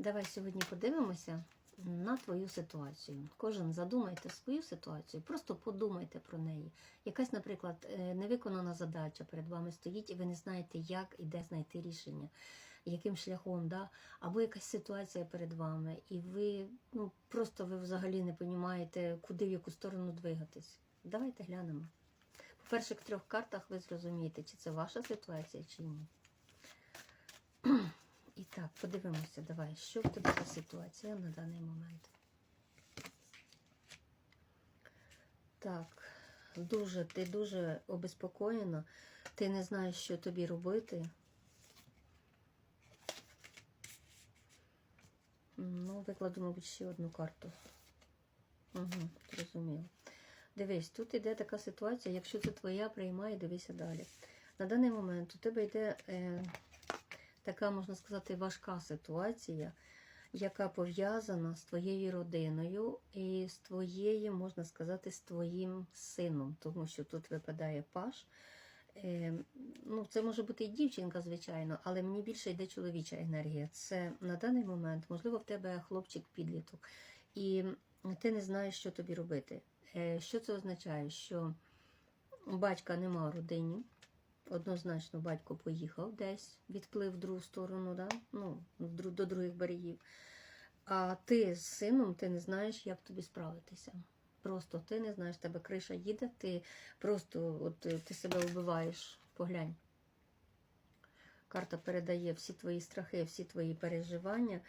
Давай сьогодні подивимося на твою ситуацію. Кожен задумайте свою ситуацію, просто подумайте про неї. Якась, наприклад, е, невиконана задача перед вами стоїть, і ви не знаєте, як і де знайти рішення, яким шляхом, да? або якась ситуація перед вами, і ви ну, просто ви взагалі не розумієте, куди в яку сторону двигатись. Давайте глянемо. По перших трьох картах ви зрозумієте, чи це ваша ситуація, чи ні. І так, подивимося, давай, що в тебе за ситуація на даний момент. Так, дуже, ти дуже обеспокоєна, ти не знаєш, що тобі робити. Ну, викладу, мабуть, ще одну карту. Угу, зрозуміло. Дивись, тут іде така ситуація, якщо це твоя, приймай, дивися далі. На даний момент у тебе йде е, така, можна сказати, важка ситуація, яка пов'язана з твоєю родиною і з твоєю, можна сказати, з твоїм сином, тому що тут випадає паш. Е, ну, Це може бути і дівчинка, звичайно, але мені більше йде чоловіча енергія. Це на даний момент, можливо, в тебе хлопчик-підліток, і ти не знаєш, що тобі робити. Е, Що це означає? Що батька нема в родині. Однозначно, батько поїхав десь, відплив в другу сторону, да? ну, до других берегів. А ти з сином ти не знаєш, як тобі справитися. Просто ти не знаєш, тебе криша їде, ти просто от, е, ти себе вбиваєш. Поглянь. Карта передає всі твої страхи, всі твої переживання.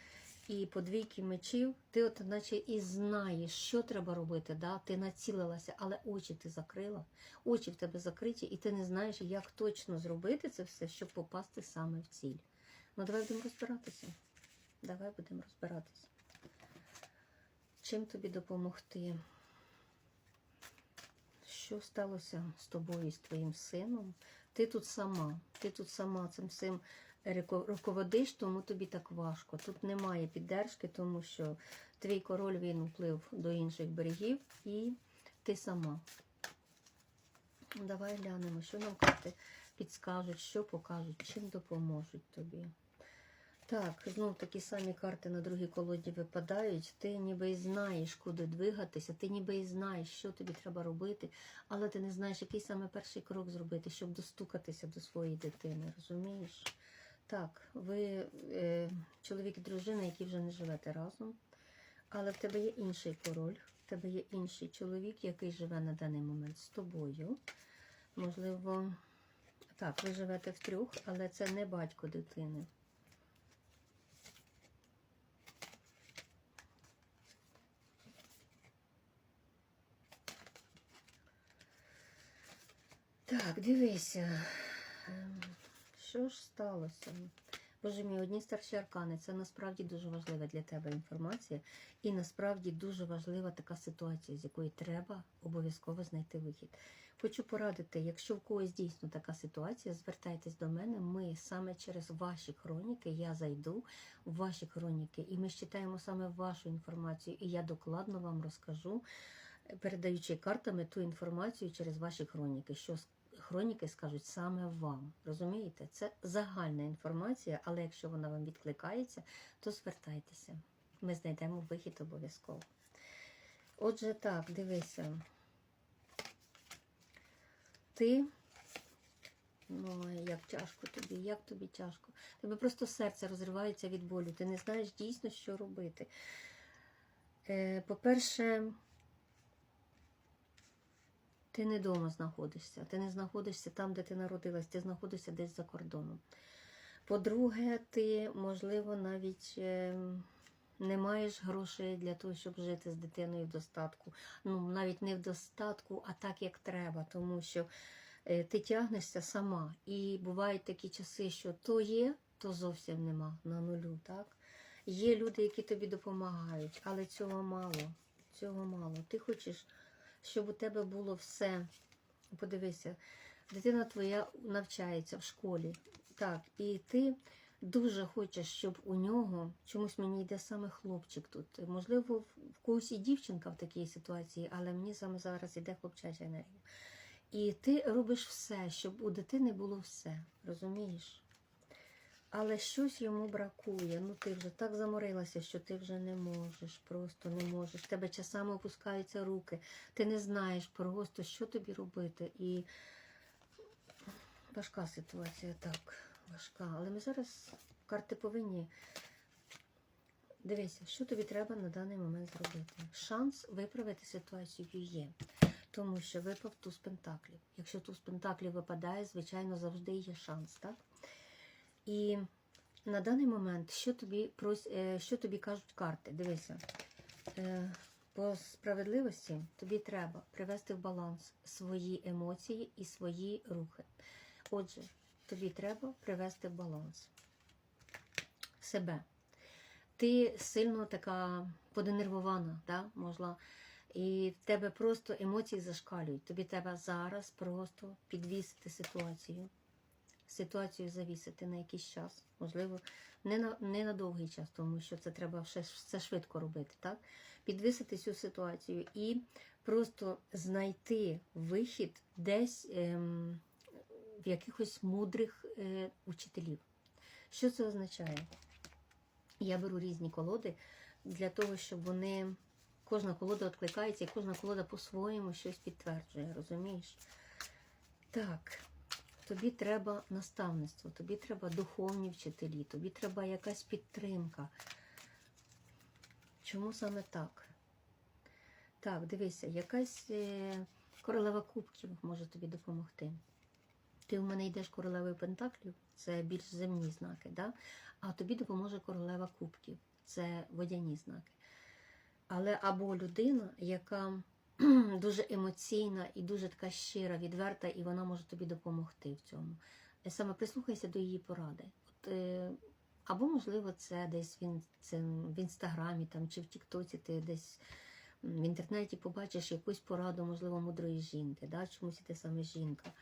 І по двійки мечів ти от наче і знаєш, що треба робити. Да? Ти націлилася, але очі ти закрила, очі в тебе закриті, і ти не знаєш, як точно зробити це все, щоб попасти саме в ціль. Ну, давай будемо розбиратися. Давай будемо розбиратися. Чим тобі допомогти? Що сталося з тобою, і з твоїм сином? Ти тут сама, ти тут сама цим всім руководиш, тому тобі так важко. Тут немає піддержки, тому що твій король він уплив до інших берегів і ти сама. Давай глянемо, що нам карти підскажуть, що покажуть, чим допоможуть тобі. Так, знов такі самі карти на другій колоді випадають. Ти ніби і знаєш, куди двигатися, ти ніби і знаєш, що тобі треба робити, але ти не знаєш, який саме перший крок зробити, щоб достукатися до своєї дитини. Розумієш? Так, ви е, чоловік і дружина, які вже не живете разом, але в тебе є інший король, в тебе є інший чоловік, який живе на даний момент з тобою. Можливо, так, ви живете втрьох, але це не батько дитини. Так, дивися. Що ж сталося? Боже мій, одні старші аркани. Це насправді дуже важлива для тебе інформація. І насправді дуже важлива така ситуація, з якої треба обов'язково знайти вихід. Хочу порадити, якщо в когось дійсно така ситуація, звертайтесь до мене. Ми саме через ваші хроніки, я зайду в ваші хроніки, і ми считаємо саме вашу інформацію, і я докладно вам розкажу, передаючи картами ту інформацію через ваші хроніки, що хроніки скажуть саме вам. Розумієте? Це загальна інформація, але якщо вона вам відкликається, то звертайтеся. Ми знайдемо вихід обов'язково. Отже, так, дивися. Ти. Ну, як тяжко тобі, як тобі тяжко. Тебе просто серце розривається від болю. Ти не знаєш дійсно, що робити. Е, По-перше, ти не вдома знаходишся. Ти не знаходишся там, де ти народилась, ти знаходишся десь за кордоном. По-друге, ти, можливо, навіть е, не маєш грошей для того, щоб жити з дитиною в достатку. Ну, навіть не в достатку, а так, як треба, тому що е, ти тягнешся сама. І бувають такі часи, що то є, то зовсім нема на нулю. так? Є люди, які тобі допомагають, але цього мало. Цього мало. Ти хочеш, щоб у тебе було все. Подивися, дитина твоя навчається в школі. Так, і ти дуже хочеш, щоб у нього чомусь мені йде саме хлопчик тут. Можливо, в когось і дівчинка в такій ситуації, але мені саме зараз йде хлопчача енергія. І ти робиш все, щоб у дитини було все. Розумієш? Але щось йому бракує. Ну ти вже так заморилася, що ти вже не можеш, просто не можеш. Тебе часами опускаються руки. Ти не знаєш просто, що тобі робити. І важка ситуація, так, важка. Але ми зараз карти повинні. Дивися, що тобі треба на даний момент зробити. Шанс виправити ситуацію є. Тому що випав туз пентаклів. Якщо туз пентаклів випадає, звичайно, завжди є шанс, так? І на даний момент, що тобі, е, що тобі кажуть карти? Дивися, е, по справедливості тобі треба привести в баланс свої емоції і свої рухи. Отже, тобі треба привести в баланс себе. Ти сильно така поденервована, да, можна, і в тебе просто емоції зашкалюють. Тобі треба зараз просто підвісити ситуацію ситуацію завісити на якийсь час. Можливо, не на, не на довгий час, тому що це треба все, все швидко робити. так? Підвисити цю ситуацію і просто знайти вихід десь ем, в якихось мудрих е, учителів. Що це означає? Я беру різні колоди для того, щоб вони. Кожна колода відкликається, і кожна колода по-своєму щось підтверджує, розумієш? Так, тобі треба наставництво, тобі треба духовні вчителі, тобі треба якась підтримка. Чому саме так? Так, дивися, якась е, королева кубків може тобі допомогти. Ти в мене йдеш королевою Пентаклів, це більш земні знаки, да? а тобі допоможе королева кубків, це водяні знаки. Але або людина, яка дуже емоційна і дуже така щира, відверта, і вона може тобі допомогти в цьому. Е, Саме прислухайся до її поради. От, е, або, можливо, це десь він, це в інстаграмі там, чи в Тіктоці ти десь в інтернеті побачиш якусь пораду, можливо, мудрої жінки, да? чомусь ти саме жінка.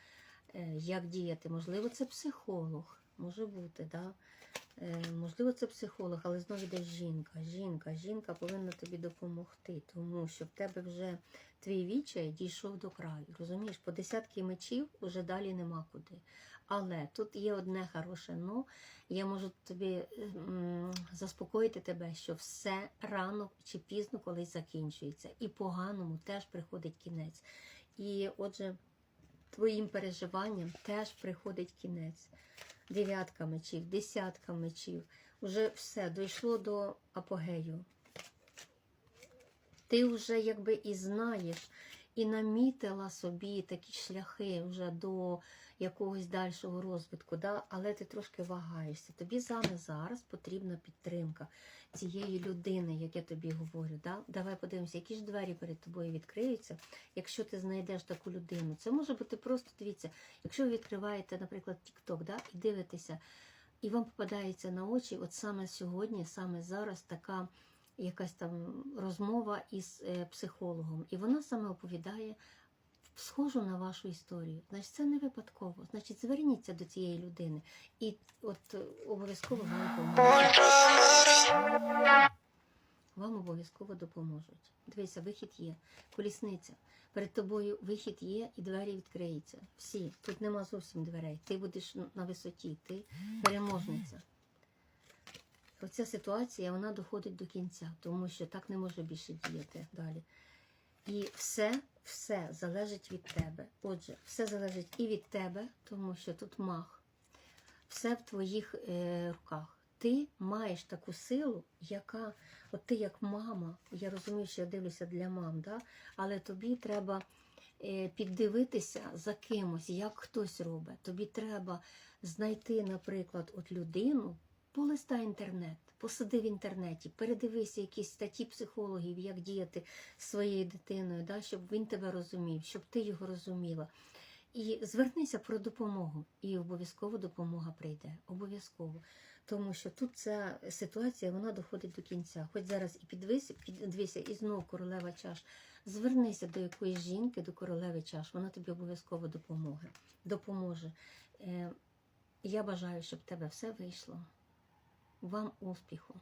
Е, Як діяти? Можливо, це психолог, може бути, да? Е, можливо, це психолог, але знову йде жінка. Жінка, жінка повинна тобі допомогти, тому що в тебе вже твій відчай дійшов до краю. Розумієш, по десятки мечів вже далі нема куди. Але тут є одне хороше но. Я можу тобі м, заспокоїти тебе, що все рано чи пізно колись закінчується. І поганому теж приходить кінець. І отже, твоїм переживанням теж приходить кінець. Дев'ятка мечів, десятка мечів. Уже все дійшло до апогею. Ти вже якби і знаєш, і намітила собі такі шляхи вже до якогось дальшого розвитку, да? але ти трошки вагаєшся. Тобі саме зараз потрібна підтримка цієї людини, як я тобі говорю. Да? Давай подивимося, які ж двері перед тобою відкриються, якщо ти знайдеш таку людину. Це може бути просто, дивіться, якщо ви відкриваєте, наприклад, TikTok, да? і дивитеся, і вам попадається на очі, от саме сьогодні, саме зараз така якась там розмова із е, психологом, і вона саме оповідає схожу на вашу історію. Значить, це не випадково. Значить, зверніться до цієї людини, і от е, обов'язково вам допоможуть. Вам обов'язково допоможуть. Дивися, вихід є. Колісниця. Перед тобою вихід є і двері відкриються. Всі. Тут нема зовсім дверей. Ти будеш на висоті, ти переможниця. Оця ситуація вона доходить до кінця, тому що так не може більше діяти далі. І все, все залежить від тебе. Отже, все залежить і від тебе, тому що тут мах. Все в твоїх е, руках. Ти маєш таку силу, яка, от ти як мама, я розумію, що я дивлюся для мам, да? але тобі треба е, піддивитися за кимось, як хтось робить. Тобі треба знайти, наприклад, от людину, полистай інтернет, посиди в інтернеті, передивися якісь статті психологів, як діяти з своєю дитиною, да, щоб він тебе розумів, щоб ти його розуміла. І звернися про допомогу, і обов'язково допомога прийде. Обов'язково. Тому що тут ця ситуація вона доходить до кінця. Хоч зараз і підвися, підвися, і знову королева чаш. Звернися до якоїсь жінки, до королеви чаш, вона тобі обов'язково допоможе. допоможе. Е, я бажаю, щоб в тебе все вийшло. Вам успіху!